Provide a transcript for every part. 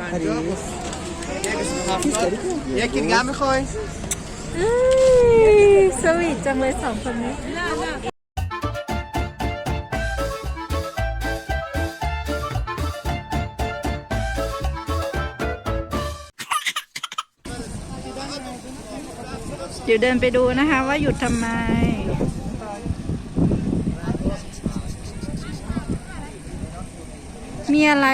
پنجاه هفتاد یکی دیگه هم میخوای เอ้ยสวีทจังเลยสองคนนี้ เดี๋ยวเดินไปดูนะคะว่าหยุดทำไม มีอะไร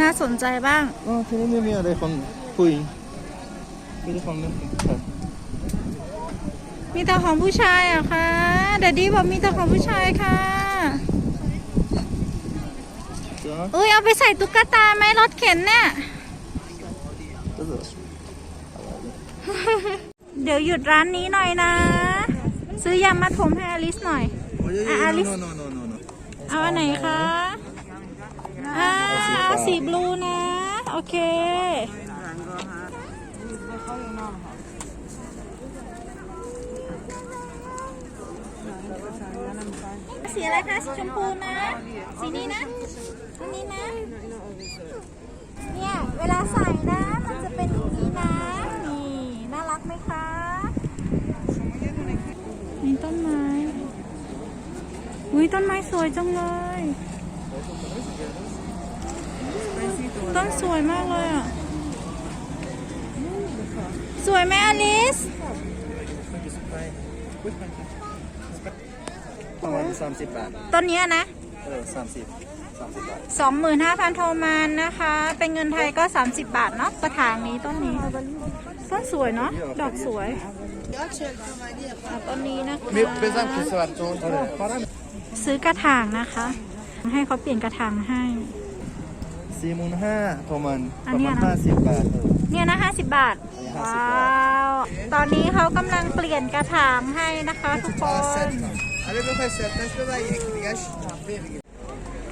น่าสนใจบ้าง อ๋อทีนี้ไม่มีอะไรของผู้หญิงมีแต่ของนักศึกษามีแต่ของผู้ชายเหรอะคะเดดดี้บอกมีแต่ของผู้ชายค่ะ เดี๋ยวเอ้ยเอาไปใส่ตุ๊กตาไหมรถเข็นเนี่ย这个เดี๋ยวหยุดร้านนี้หน่อยนะ ซื้อยามาถมให้อลิสหน่อย โอ้ยอะ Alice no no no no no เอาอันไหนคะอ่า เอาสีบลูนะ โอเค สีอะไรคะ สีชมพูนะ สีนี้นะสีนี้นะ เนี่ย เวลาใส่นะ มันจะเป็นอย่างนี้นะ นี่ น่ารักไหมคะ นี่ต้นไม้ อุ้ยต้นไม้สวยจังเลย ต้นสวยมากเลยอะ สวยไหมอลิสต้นนี้นะสองหมื่นห้าพันโทมันนะคะ เป็นเงินไทยก็ 30 บาทเนาะกระถางนี้ต้นนี้ ต้นสวยเนาะดอกสวยต้นนี้นะคะซื้อกระถางนะคะ ให้เขาเปลี่ยนกระถางให้ สี่หมื่นห้าโทมันอันนี้มานะ ห้าสิบบาทเออ เนี่ยนะห้าสิบบาทว้าว ตอนนี้เขากำลังเปลี่ยนกระถางให้นะคะทุกคน Alle befehl serbest bebek, ihtiyaç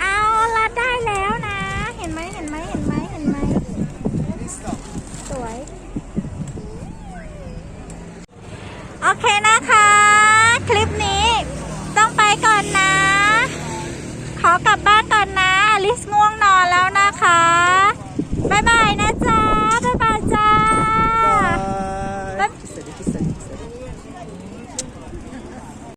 เอาละได้แล้วนะ เห็นไหมเห็นไหมเห็นไหมเห็นไหมสวย โอเคนะคะ คลิปนี้ต้องไปก่อนนะ ขอกลับ บ๊ายบายนะ